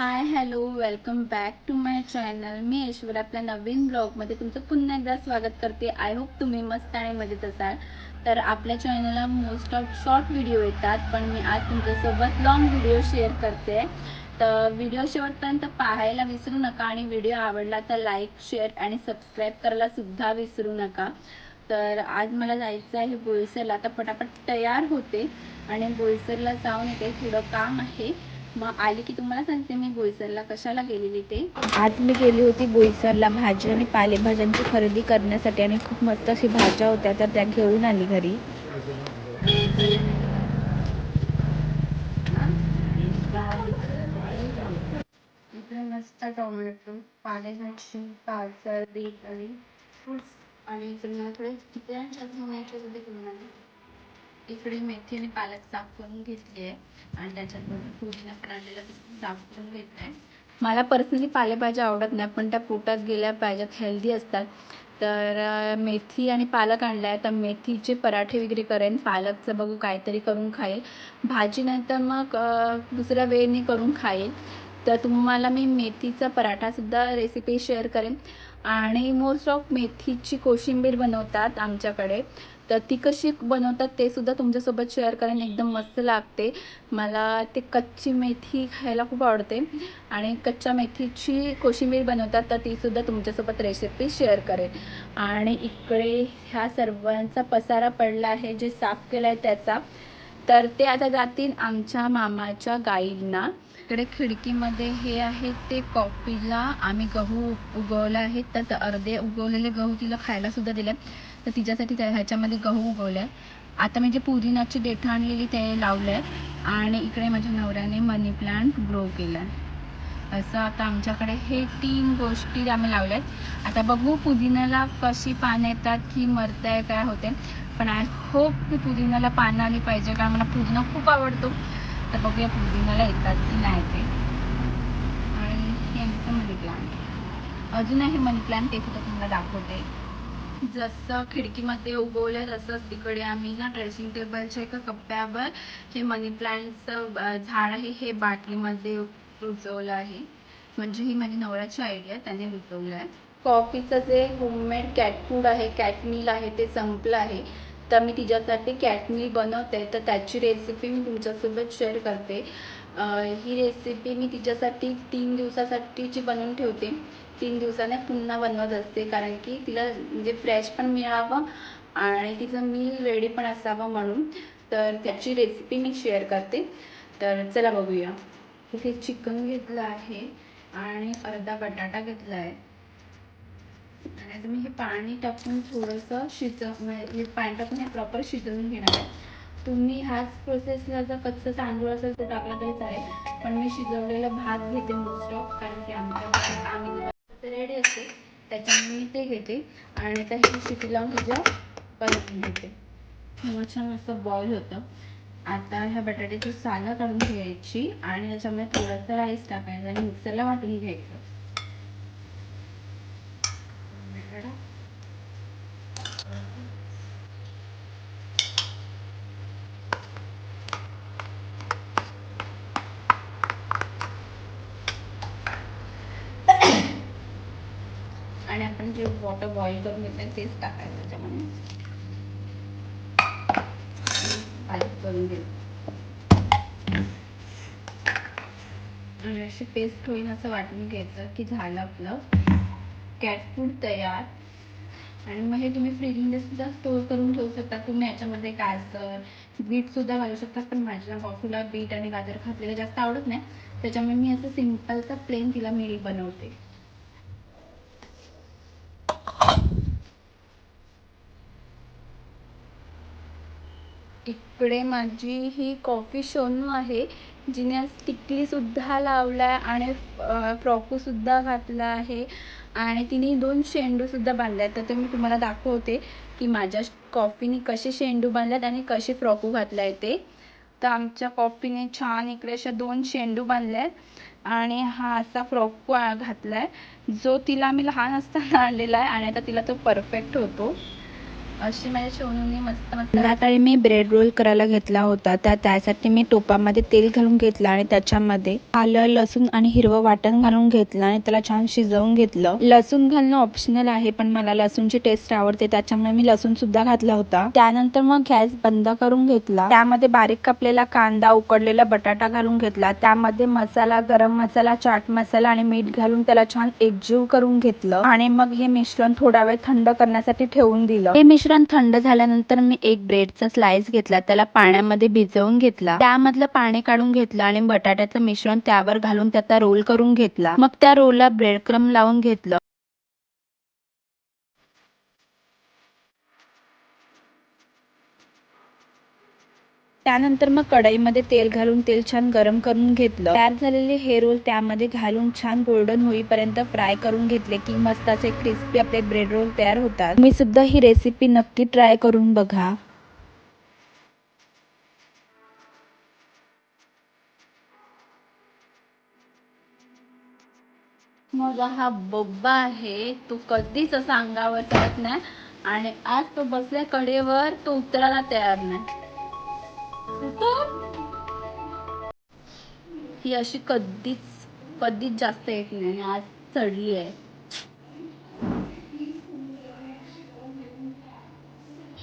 Hi hello welcome back to my channel मी ऐश्वर आपल्या नवीन ब्लॉगमध्ये तुमचं पुन्हा एकदा स्वागत करते. आय होप तुम्ही मस्त आणि मजेत असाल. तर आपल्या चॅनलला मोस्ट ऑफ शॉर्ट व्हिडिओ येतात पण मी आज तुमच्यासोबत लॉंग व्हिडिओ शेअर करते. तर व्हिडिओ शेवटपर्यंत पाहायला विसरू नका आणि व्हिडिओ आवडला तर लाईक शेअर आणि सबस्क्राईब करायला सुद्धा विसरू नका. तर आज मला जायचं आहे बोईसरला. आता पटापट तयार होते आणि बोईसरला जाऊन येते थोडं काम आहे. मग आली की तुम्हाला सांगते मी बोईसरला कशाला गेलेली ते. आज मी गेली होती बोईसरला भाजी आणि पालेभाज्यांची खरेदी करण्यासाठी आणि खूप मस्त अशी भाज्या होत्या तर त्या घेऊन आली घरी. इकडे मस्त टोमॅटो पालेभाजी गाजर बीट आणि फ्रुट्स आणि इकडे इकडे मेथी आणि पालक साफ करून घेतली आहे. आणि त्याच्यात पुदिना पण आणलेला घेतलाय. मला पर्सनली पालेभाज्या आवडत नाही पण त्या पोटात गेल्या पाहिजेत हेल्दी असतात. तर मेथी आणि पालक आणलाय. तर मेथीचे पराठे वगैरे करेन. पालकचं बघू काहीतरी करून खाईल. भाजी नाही तर मग दुसऱ्या वेळेने करून खाईल. तर तुम्हाला मी मेथीचा पराठासुद्धा रेसिपी शेअर करेन. आणि मोस्ट ऑफ मेथीची कोशिंबीर बनवतात आमच्याकडे. तर ती कशी बनवतात ते सुद्धा तुमच्यासोबत शेअर करेन एकदम मस्त लागते. मला ते कच्ची मेथी खायला खूप आवडते आणि कच्च्या मेथीची कोशिंबीर बनवतात तर तीसुद्धा तुमच्यासोबत रेसिपी शेअर करेन. आणि इकडे ह्या सर्वांचा पसारा पडला आहे जे साफ केला आहे त्याचा. तर ते आता जातील आमच्या मामाच्या गाईंना. इकडे खिडकीमध्ये हे आहे ते कॉफीला आम्ही गहू उगवला आहे. तर अर्धे उगवलेले गहू तिला खायला सुद्धा दिले. तर तिच्यासाठी त्या ह्याच्यामध्ये गहू उगवले. आता मी जे पुदिनाची देठं आणलेली ते आहे आणि इकडे माझ्या नवऱ्याने मनी प्लांट ग्रो केला. असं आता आमच्याकडे हे तीन गोष्टी आम्ही लावल्या आहेत आता बघू पुदिन्याला कशी पानं येतात की मरताय काय होते पण आय होप की पुदिन्याला पानं आली पाहिजे. कारण मला पुदिना खूप आवडतो. आता बघूया पुदिन्याला येतात की नाही ते. आणि हे आमचं मनी प्लांट अजून आहे मनी प्लांट ते सुद्धा तुम्हाला दाखवते. जसं खिडकीमध्ये उगवलं तसंच तिकडे आम्ही ना ड्रेसिंग टेबलच्या एका कप्प्यावर हे मनी प्लांटचं झाड आहे हे बाटलीमध्ये रुजवलं आहे. म्हणजे ही माझी नवऱ्याची आयडिया त्याने रुजवलं आहे कॉफीचं जे होममेड कॅट फूड आहे कॅटमिल आहे ते संपलं आहे. तर मी तिच्यासाठी कॅटमिल बनवते. तर त्याची रेसिपी मी तुमच्यासोबत शेअर करते. ही रेसिपी मी तिच्यासाठी तीन दिवसासाठीची बनवून ठेवते. तीन दिवसाने पुन्हा बनवत असते. कारण की तिला म्हणजे फ्रेश पण मिळावं आणि तिचं मील रेडी पण असावं म्हणून. तर त्याची रेसिपी मी शेअर करते. तर चला बघूया. इथे चिकन घेतलं आहे आणि अर्धा बटाटा घेतला आहे. आता मी हे पाणी टाकून थोडंसं शिजव म्हणजे हे पाणी टाकून हे प्रॉपर शिजवून घेणार आहे. तुम्ही ह्याच प्रोसेसला जर कच्चं तांदूळ असेल तर टाकला तरी चालेल. पण मी शिजवलेला भात घेते मोस्ट ऑफ कारण की आमच्या आम्ही रेडी असते. त्याच्यामुळे मी ते घेते आणि त्या शिटी लावून तिच्या परतून घेते. मग छान असं बॉईल होतं. आता ह्या बटाट्याची सालं काढून घ्यायची आणि त्याच्यामध्ये थोडंसं राईस टाकायचं आणि मिक्सरला वाटून घ्यायचं. बटाटा आणि आपण जे वॉटर बॉईल करून घेतलं तेच टाकायचं त्याच्यामध्ये. बारीक करून घेऊ. आणि अशी पेस्ट होईल असं वाटून घ्यायचं की झालं आपलं. कॅट फूड तयार. आणि मग हे तुम्ही फ्रीजमध्ये सुद्धा स्टोर करून ठेवू शकता. तुम्ही याच्यामध्ये गाजर बीट सुद्धा घालू शकता पण माझ्या कॉफीला बीट आणि गाजर घातलेलं जास्त आवडत नाही. त्याच्यामुळे मी असं सिम्पलचा प्लेन तिला मिल बनवते. इकडे माझी ही कॉफी शोनू आहे. जिन्यास टिकलीसुद्धा लावला आहे आणि फ्रॉकसुद्धा घातला आहे आणि तिने दोन शेंडूसुद्धा बांधले आहेत तर ते मी तुम्हाला दाखवते की माझ्या कॉफीने कसे शेंडू बांधल्यात आणि कसे फ्रॉकू घातला आहे ते. तर आमच्या कॉफीने छान इकडे अशा दोन शेंडू बांधल्यात आणि हा असा फ्रॉकू आहे जो तिला मी लहान असताना आणलेला आहे आणि आता तिला तो परफेक्ट होतो. अशी माझ्या सोनूने मस्त मस्त संध्याकाळी मी ब्रेड रोल करायला घेतला होता. त्या त्यासाठी मी टोपामध्ये तेल घालून घेतलं आणि त्याच्यामध्ये आलं लसूण आणि हिरवं वाटण घालून घेतलं आणि त्याला छान शिजवून घेतलं. लसूण घालणं ऑप्शनल आहे पण मला लसूणची टेस्ट आवडते. त्याच्यामुळे मी लसूण सुद्धा घातला होता. त्यानंतर मग गॅस बंद करून घेतला. त्यामध्ये बारीक कापलेला कांदा उकडलेला बटाटा घालून घेतला. त्यामध्ये मसाला गरम मसाला चाट मसाला आणि मीठ घालून त्याला छान एकजीव करून घेतलं. आणि मग हे मिश्रण थोडा वेळ थंड करण्यासाठी ठेवून दिलं. हे मिश्रण मिश्रण थंड झाल्यानंतर मी एक ब्रेडचा स्लाइस घेतला त्याला पाण्यामध्ये भिजवून घेतला. त्यामधलं पाणी काढून घेतलं आणि बटाट्याचं मिश्रण त्यावर घालून त्याचा रोल करून घेतला. मग त्या रोलला ब्रेड क्रम लावून घेतलं. त्यानंतर मग कढईमध्ये तेल घालून तेल छान गरम करून घेतलं. तयार झालेले हे रोल त्यामध्ये घालून छान गोल्डन होईपर्यंत फ्राय करून घेतले की मस्त असे क्रिस्पी आपले ब्रेड रोल तयार होतात. मी सुद्धा ही रेसिपी नक्की ट्राय करून बघा. माझा हा बब्बा आहे. तो कधीच असं अंगावर चढत नाही. आणि आज तो बसल्या कडेवर तो उतरायला तयार नाही. तर ही अशी कधीच कधीच जास्त येत नाही. आज चढली आहे.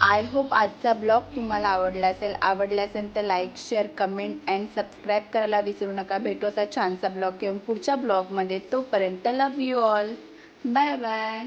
आय होप आजचा ब्लॉग तुम्हाला आवडला असेल. आवडला असेल तर like share comment and subscribe करायला विसरू नका. भेटू असा छानसा ब्लॉग घेऊन पुढच्या ब्लॉगमध्ये तोपर्यंत love you all bye bye